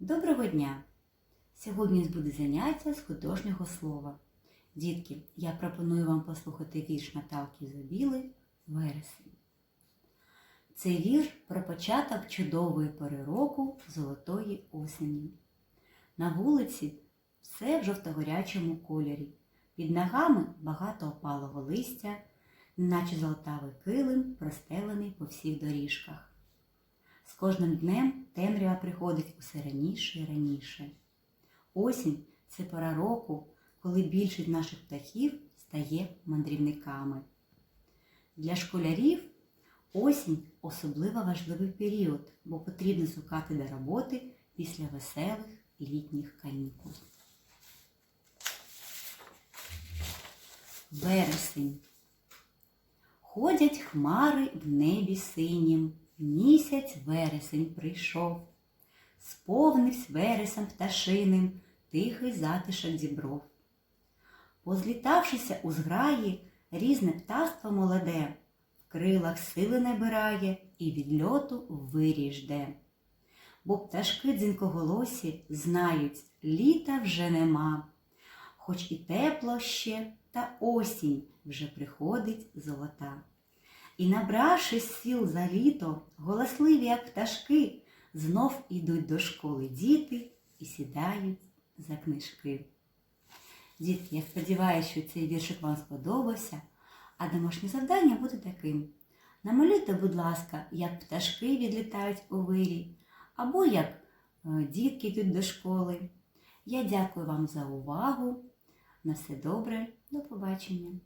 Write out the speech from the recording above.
Доброго дня! Сьогодні буде заняття з художнього слова. Дітки, я пропоную вам послухати вірш Наталки Забіли Вересень. Це вірш про початок чудової пори року золотої осені. На вулиці все в жовтогорячому кольорі. Під ногами багато опалого листя, наче золотавий килим, простелений по всіх доріжках. З кожним днем темрява приходить усе раніше і раніше. Осінь це пора року, коли більшість наших птахів стає мандрівниками. Для школярів осінь особливо важливий період, бо потрібно звикати до роботи після веселих літніх канікул. Вересень. Ходять хмари в небі синім, місяць вересень прийшов. Сповнивсь вересем пташиним тихий затишок дібров. Позлітавшися у зграї, різне птаство молоде, в крилах сили набирає і від льоту вирій. Бо пташки дзінкоголосі знають, літа вже нема, хоч і тепло ще, та осінь вже приходить золота. І, набравши сіл за літо, голосливі, як пташки, знов ідуть до школи діти і сідають за книжки. Дітки, я сподіваюся, що цей віршик вам сподобався, а домашнє завдання буде таким. Намалюйте, будь ласка, як пташки відлітають у вирій, або як е, дітки йдуть до школи. Я дякую вам за увагу. На все добре, до побачення!